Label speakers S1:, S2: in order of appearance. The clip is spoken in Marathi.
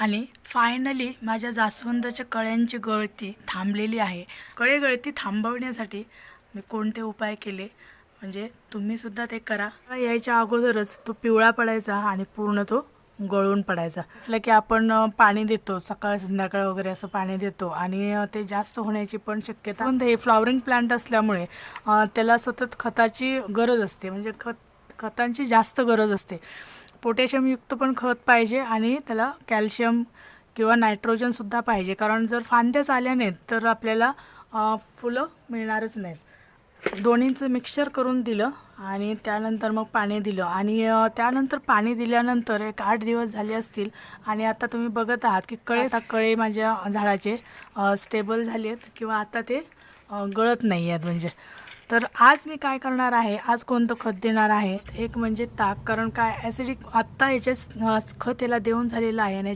S1: आणि फायनली माझ्या जास्वंदाच्या कळ्यांची गळती थांबलेली आहे. कळे गळती थांबवण्यासाठी मी कोणते उपाय केले? म्हणजे तुम्हीसुद्धा ते करा. यायच्या अगोदरच तो पिवळा पडायचा आणि पूर्ण तो गळून पडायचा. म्हटलं की आपण पाणी देतो सकाळ संध्याकाळ वगैरे असं पाणी देतो आणि ते जास्त होण्याची पण शक्यता. पण हे फ्लॉवरिंग प्लांट असल्यामुळे त्याला सतत खताची गरज असते. म्हणजे खत खतांची जास्त गरज असते. पोटॅशियमयुक्त पण खत पाहिजे आणि त्याला कॅल्शियम किंवा नायट्रोजनसुद्धा पाहिजे. कारण जर फांद्याच आल्या नाहीत तर आपल्याला फुलं मिळणारच नाहीत. दोन्हीचं मिक्सचर करून दिलं आणि त्यानंतर मग पाणी दिलं. आणि त्यानंतर पाणी दिल्यानंतर एक आठ दिवस झाले असतील आणि आता तुम्ही बघत आहात की कळे आता कळे माझ्या झाडाचे स्टेबल झाले आहेत किंवा आता ते गळत नाही आहेत म्हणजे. तर आज मी काय करणार आहे? आज कोणतं खत देणार आहे? एक म्हणजे ताक कारण काय? ॲसिडिक आत्ता याचे खत याला देऊन झालेलं आहे आणि